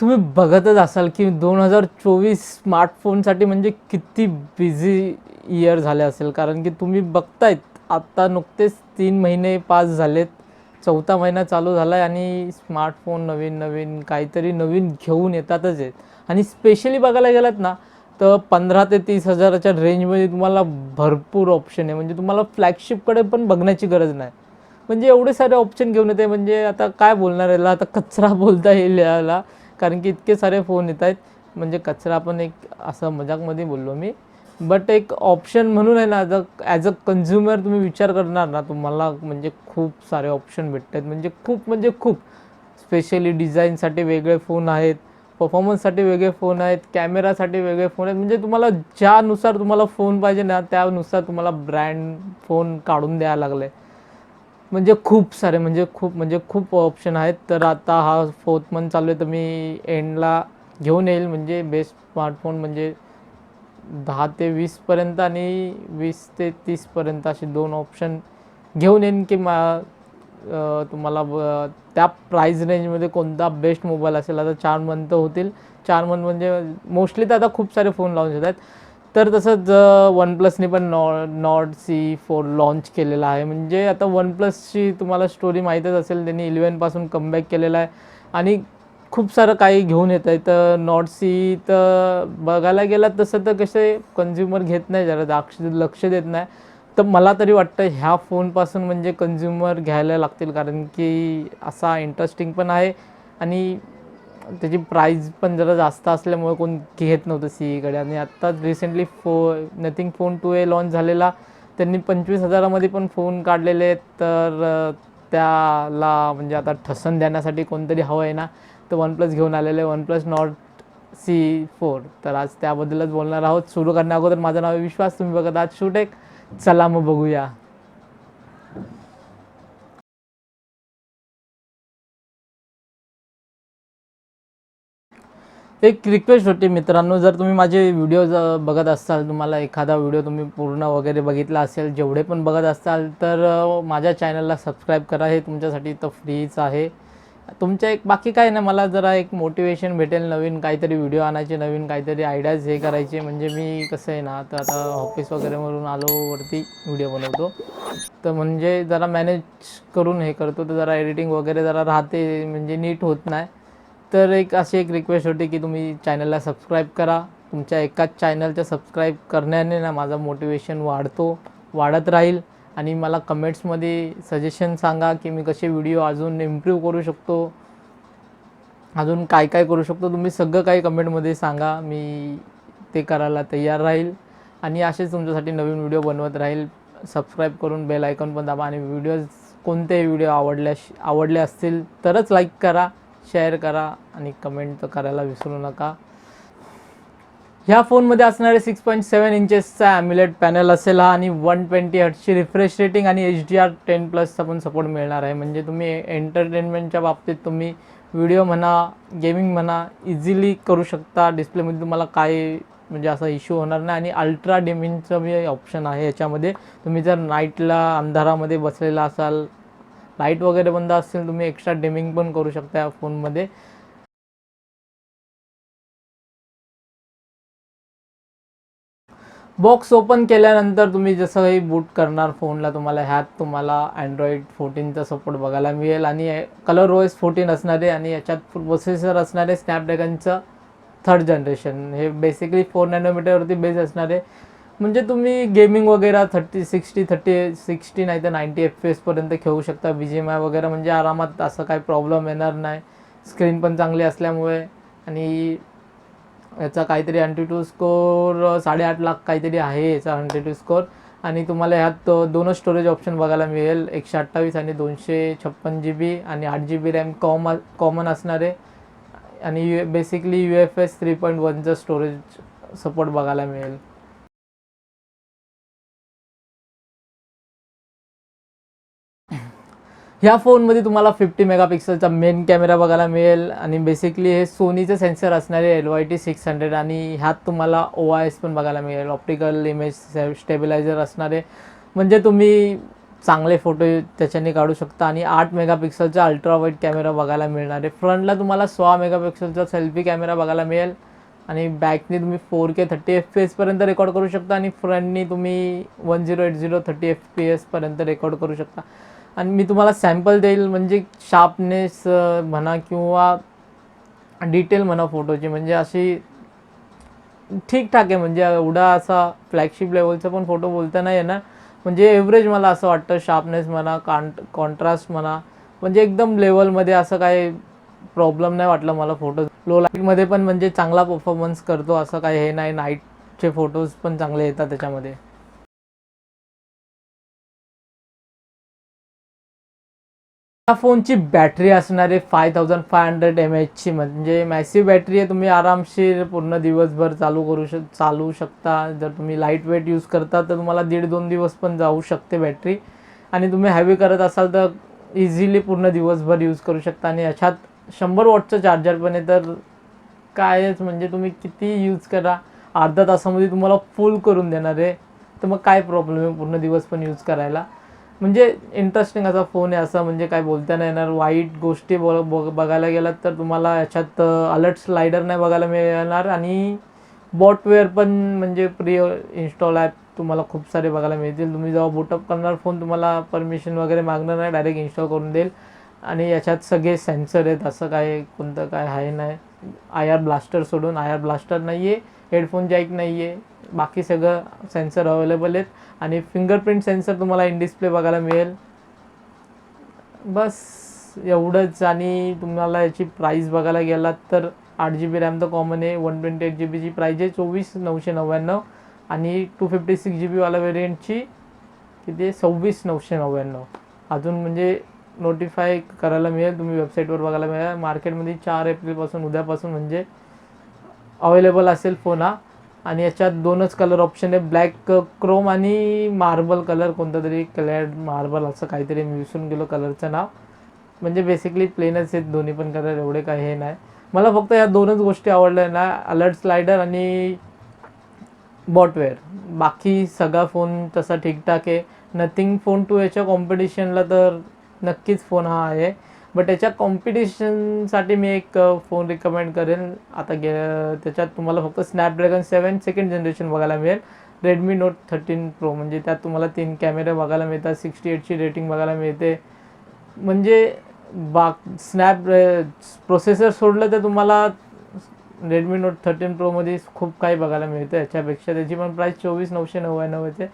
तुम्ही बघतच असाल की दोन हजार चोवीस स्मार्टफोनसाठी म्हणजे किती बिझी इयर झाले असेल. कारण की तुम्ही बघतायत आत्ता नुकतेच तीन महिने पास झालेत चौथा महिना चालू झाला आहे आणि स्मार्टफोन नवीन नवीन काहीतरी नवीन घेऊन येतातच आहेत. आणि स्पेशली बघायला गेलात ना तर पंधरा ते तीस हजाराच्या रेंजमध्ये तुम्हाला भरपूर ऑप्शन आहे. म्हणजे तुम्हाला फ्लॅगशिपकडे पण बघण्याची गरज नाही. म्हणजे एवढे सारे ऑप्शन घेऊन येते. म्हणजे आता काय बोलणार याला? आता कचरा बोलता येईल याला. कारण की इतके सारे फोन येत आहेत. म्हणजे कचरा पण एक असं मजाकमध्ये बोललो मी. बट एक ऑप्शन म्हणून आहे ना जर ॲज अ कन्झ्युमर तुम्ही विचार करणार ना तुम्हाला म्हणजे खूप सारे ऑप्शन भेटत आहेत म्हणजे खूप म्हणजे खूप. स्पेशली डिझाईनसाठी वेगळे फोन आहेत परफॉर्मन्ससाठी वेगळे फोन आहेत कॅमेरासाठी वेगळे फोन आहेत. म्हणजे तुम्हाला ज्यानुसार तुम्हाला फोन पाहिजे ना त्यानुसार तुम्हाला ब्रँड फोन काढून द्यायला लागले म्हणजे खूप सारे म्हणजे खूप म्हणजे खूप ऑप्शन आहेत. तर आता हा फोर्थ मंथ चालू आहे तर मी एंडला घेऊन येईल. म्हणजे बेस्ट स्मार्टफोन म्हणजे दहा ते वीसपर्यंत आणि वीस ते तीसपर्यंत असे दोन ऑप्शन घेऊन येईन की मा तुम्हाला त्या प्राईज रेंजमध्ये कोणता बेस्ट मोबाईल असेल. आता चार मंथ होतील. चार मंथ म्हणजे मोस्टली तर आता खूप सारे फोन लावून होत आहेत. तर तसंच वन प्लसने पण नॉ नॉट सी फोर लॉन्च केलेला आहे. म्हणजे आता वन प्लसची तुम्हाला स्टोरी माहीतच असेल त्यांनी इलेवनपासून कमबॅक केलेला आहे. आणि खूप सारं काही घेऊन येत आहे. तर नॉट सी तर बघायला गेलात तसं तर कसे कन्झ्युमर घेत नाही जरा दाक्ष लक्ष देत नाही. तर मला तरी वाटतं ह्या फोनपासून म्हणजे कन्झ्युमर घ्यायला लागतील कारण की असा इंटरेस्टिंग पण आहे. आणि त्याची प्राईज पण जरा जास्त असल्यामुळे कोण घेत नव्हतं सीईकडे आणि आत्ताच रिसेंटली फो nothing phone two A launch झालेला. त्यांनी पंचवीस हजारामध्ये पण फोन काढलेले आहेत. तर त्याला म्हणजे आता ठसन देण्यासाठी कोणतरी हवं आहे ना तर वन प्लस घेऊन आलेले OnePlus Nord C four तर आज त्याबद्दलच बोलणार आहोत. सुरू करण्या अगोदर माझं नाव आहे विश्वास. तुम्ही बघत आहात शूटेक चला मग बघूया. एक रिक्वेस्ट होती मित्रांनो जर तुम्ही माझे व्हिडिओ बघत असाल तुम्हाला एखादा व्हिडिओ तुम्ही पूर्ण वगैरे बघितला असेल जेवढे पण बघत असाल तर माझ्या चॅनलला सबस्क्राईब करा. हे तुमच्यासाठी तर फ्रीच आहे. तुमच्या एक बाकी काय ना मला जरा एक मोटिवेशन भेटेल नवीन काहीतरी व्हिडिओ आणायचे नवीन काहीतरी आयडियाज हे करायचे. म्हणजे मी कसं आहे ना तर आता ऑफिस वगैरेवरून आलो वरती व्हिडिओ बनवतो. तर म्हणजे जरा मॅनेज करून हे करतो तर जरा एडिटिंग वगैरे जरा राहते म्हणजे नीट होत नाही. तर एक अशी एक रिक्वेस्ट होती की तुम्ही चॅनलला सबस्क्राईब करा. तुमच्या एकाच चॅनलच्या सबस्क्राईब करण्याने ना माझा मोटिवेशन वाढतो वाढत राहील. आणि मला कमेंट्समध्ये सजेशन सांगा की मी कसे व्हिडिओ अजून इम्प्रूव्ह करू शकतो. अजून काय काय करू शकतो. तुम्ही सगळं काही कमेंटमध्ये सांगा. मी ते करायला तयार राहील. आणि असेच तुमच्यासाठी नवीन व्हिडिओ बनवत राहील. सबस्क्राईब करून बेल आयकॉन पण दाबा. आणि व्हिडिओज कोणतेही व्हिडिओ आवडल्या आवडले असतील तरच लाईक करा. शेअर करा आणि कमेंट तर करायला विसरू नका. ह्या फोनमध्ये असणारे सिक्स पॉईंट सेवन इंचेसचा ॲम्युलेट पॅनल असेल हा आणि वन ट्वेंटी हर्टची रिफ्रेश रेटिंग आणि एच डी आर टेन प्लसचा पण सपोर्ट मिळणार आहे. म्हणजे तुम्ही एंटरटेनमेंटच्या बाबतीत तुम्ही व्हिडिओ म्हणा गेमिंग म्हणा इझिली करू शकता. डिस्प्लेमध्ये तुम्हाला काय म्हणजे असा इश्यू होणार नाही. आणि अल्ट्रा डेमिंगचं बी ऑप्शन आहे याच्यामध्ये. तुम्ही जर नाईटला अंधारामध्ये बसलेला असाल लाइट वगैरे बंद असतील तुम्ही एक्स्ट्रा डिमिंग पण करू शकता या फोनमध्ये. बॉक्स ओपन केल्यानंतर तुम्ही जसं काही बूट करणार फोनला तुम्हाला ह्यात तुम्हाला अँड्रॉइड फोर्टीनचा सपोर्ट बघायला मिळेल. आणि कलर ओएस फोर्टीन असणारे आणि याच्यात प्रोसेसर असणारे स्नॅपड्रॅगनचं थर्ड जनरेशन हे बेसिकली फोर नॅनोमीटरवरती बेस असणारे. म्हणजे तुम्ही गेमिंग वगैरे थर्टी सिक्स्टी थर्टी सिक्स्टी नाही तर नाईन्टी एफ पी एसपर्यंत खेळू शकता. बी जी एम आय वगैरे म्हणजे आरामात असं काही प्रॉब्लेम येणार नाही. स्क्रीन पण चांगली असल्यामुळे. आणि याचा काहीतरी हंड्रेड टू स्कोर साडेआठ लाख काहीतरी आहे याचा हंड्रेड टू स्कोर आणि तुम्हाला ह्यात दोनच स्टोरेज ऑप्शन बघायला मिळेल. एकशे अठ्ठावीस आणि दोनशे छप्पन जी बी आणि आठ G B RAM com common असणारे. आणि U basically U F S three point वनचं storage support बघायला मिळेल. ह्या फोनमध्ये तुम्हाला फिफ्टी मेगापिक्सलचा मेन कॅमेरा बघायला मिळेल आणि बेसिकली हे सोनीचे सेन्सर असणारे L Y T six hundred आणि ह्यात तुम्हाला ओ आय एस पण बघायला मिळेल. ऑप्टिकल इमेज स्टेबिलायझर असणारे. म्हणजे तुम्ही चांगले फोटो त्याच्याने काढू शकता आणि आठ मेगापिक्सलचा अल्ट्रा वाईट कॅमेरा बघायला मिळणार. आहे फ्रंटला तुम्हाला सोळा मेगापिक्सलचा सेल्फी कॅमेरा बघायला मिळेल आणि बॅकने तुम्ही four K thirty F P एसपर्यंत record करू शकता आणि फ्रंटनी तुम्ही one zero eight zero thirty F P एसपर्यंत record करू शकता. आणि मी तुम्हाला सॅम्पल देईल म्हणजे शार्पनेस म्हणा किंवा डिटेल म्हणा फोटोची म्हणजे अशी ठीकठाक आहे म्हणजे एवढा असा फ्लॅगशिप लेवलचा पण फोटो बोलता नाही येणार. म्हणजे एव्हरेज मला असं वाटतं शार्पनेस म्हणा कांट कॉन्ट्रास्ट म्हणा. म्हणजे एकदम लेवलमध्ये असं काही प्रॉब्लेम नाही वाटलं मला फोटो लो लाईटमध्ये पण म्हणजे चांगला परफॉर्मन्स करतो असं काही हे नाही. नाईटचे फोटोज पण चांगले येतात त्याच्यामध्ये. या फोनची बॅटरी असणार आहे five thousand five hundred M एचची म्हणजे मॅसिव बॅटरी आहे तुम्ही आरामशीर पूर्ण दिवसभर चालू करू शक चालू शकता. जर तुम्ही लाइट वेट यूज करता तर तुम्हाला दीड दोन दिवस पण जाऊ शकते बॅटरी आणि तुम्ही हॅवी करत असाल तर इझिली पूर्ण दिवसभर यूज करू शकता. आणि अशात शंभर वॉटचं चार्जर पण आहे तर कायच म्हणजे तुम्ही किती यूज करा अर्धा तासामध्ये तुम्हाला फुल करून देणार आहे. तर मग काय प्रॉब्लेम आहे पूर्ण दिवस पण यूज करायला? म्हणजे इंटरेस्टिंग असा फोन आहे असा म्हणजे काय बोलता नाही येणार. वाईट गोष्टी बघ बघायला गेलात तर तुम्हाला याच्यात अलर्ट स्लायडर नाही बघायला मिळणार आणि बॉटवेअर पण म्हणजे प्री इन्स्टॉल ॲप तुम्हाला खूप सारे बघायला मिळतील. तुम्ही जेव्हा बूटअप करणार फोन तुम्हाला परमिशन वगैरे मागणार नाही डायरेक्ट इन्स्टॉल करून देईल. आणि याच्यात सगळे सेन्सर आहेत असं काय कोणतं काय आहे नाही. आय आर ब्लास्टर सोडून आय आर ब्लास्टर नाही आहे हेडफोन जॅक नाही आहे बाकी सगळं सेन्सर अवेलेबल आहेत. आणि फिंगरप्रिंट सेन्सर तुम्हाला इन डिस्प्ले बघायला मिळेल. बस एवढंच. आणि तुम्हाला याची प्राईस बघायला गेलात तर आठ जी बी रॅम तर कॉमन आहे. वन ट्वेंटी एट जी बीची प्राईज आहे. चोवीस नऊशे नव्याण्णव. आणि टू फिफ्टी सिक्स जी बीवाला व्हेरियंटची किती आहे? सव्वीस नऊशे नव्याण्णव. अजून म्हणजे नोटिफाय करायला मिळेल. तुम्ही वेबसाईटवर बघायला मिळेल. मार्केटमध्ये चार एप्रिलपासून उद्यापासून म्हणजे अवेलेबल असेल फोन हा. आणि याच्यात दोनच कलर ऑप्शन आहे. ब्लॅक क्रोम आणि मार्बल कलर कोणता तरी क्लॅड मार्बल असं काहीतरी मी विसरून गेलो कलरचं नाव. म्हणजे बेसिकली प्लेनच आहेत. दोन्ही पण कलर एवढे काही हे नाही. मला फक्त या दोनच गोष्टी आवडल्या ना. अलर्ट स्लायडर आणि बॉटवेअर बाकी सगळा फोन तसा ठीकठाक आहे. नथिंग फोन टू याच्या कॉम्पिटिशनला तर नक्कीच फोन हा आहे. बट याच्या कॉम्पिटिशनसाठी मी एक फोन रिकमेंड करेन आता गे त्याच्यात तुम्हाला फक्त स्नॅपड्रॅगन सेवन सेकंड जनरेशन बघायला मिळेल. रेडमी नोट थर्टीन प्रो म्हणजे त्यात तुम्हाला तीन कॅमेरे बघायला मिळतात. सिक्स्टी एटची रेटिंग बघायला मिळते. म्हणजे बा स्नॅप प्रोसेसर सोडलं तर तुम्हाला रेडमी नोट थर्टीन प्रोमध्ये खूप काही बघायला मिळतं. याच्यापेक्षा त्याची पण प्राईस चोवीस नऊशे नव्याण्णव येते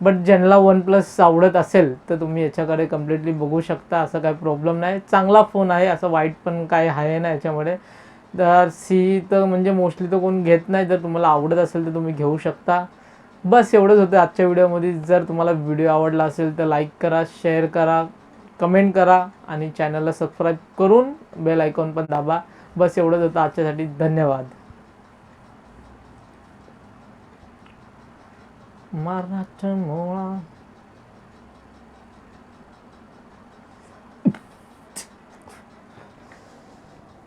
बट ज्यांना वन प्लस आवडत असेल तर तुम्ही याच्याकडे कम्प्लिटली बघू शकता असं काही प्रॉब्लेम नाही. चांगला फोन आहे असं वाईट पण काय आहे ना याच्यामध्ये. तर सी तर म्हणजे मोस्टली तर कोण घेत नाही. जर तुम्हाला आवडत असेल तर तुम्ही घेऊ शकता. बस एवढंच होतं आजच्या व्हिडिओमध्ये जर तुम्हाला व्हिडिओ आवडला असेल तर लाईक करा शेअर करा कमेंट करा आणि चॅनलला सबस्क्राईब करून बेल आयकॉन पण दाबा. बस एवढंच होतं आजच्यासाठी. धन्यवाद. मराठा मोळा